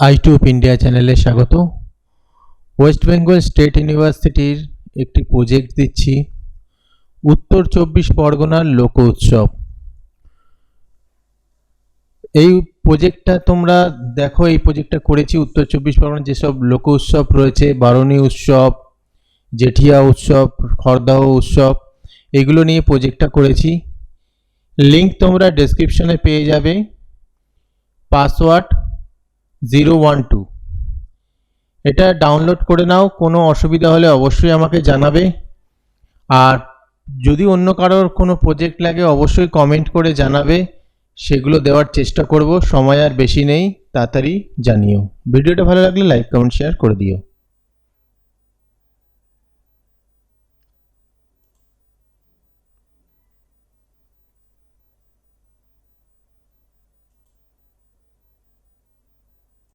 I টুব India চ্যানেলে স্বাগত। West Bengal state ইউনিভার্সিটির একটি প্রজেক্ট দিচ্ছি, উত্তর চব্বিশ পরগনার লোক উৎসব। এই প্রজেক্টটা তোমরা দেখো, এই প্রজেক্টটা করেছি উত্তর চব্বিশ পরগনার যেসব লোক উৎসব রয়েছে, বারণী উৎসব, জেঠিয়া উৎসব, খড়দাহ উৎসব, এগুলো নিয়ে প্রজেক্টটা করেছি। লিংক তোমরা ডেসক্রিপশনে পেয়ে যাবে। Password zero one two. এটা ডাউনলোড করে নাও, কোনো অসুবিধা হলে অবশ্যই আমাকে জানাবে। আর যদি অন্য কারোর কোনো প্রজেক্ট লাগে, অবশ্যই কমেন্ট করে জানাবে। সেগুলো দেওয়ার চেষ্টা করব, সময় আর বেশি নেই, তাড়াতাড়ি জানিও। ভিডিওটা ভালো লাগলে লাইক কমেন্ট শেয়ার করে দিও।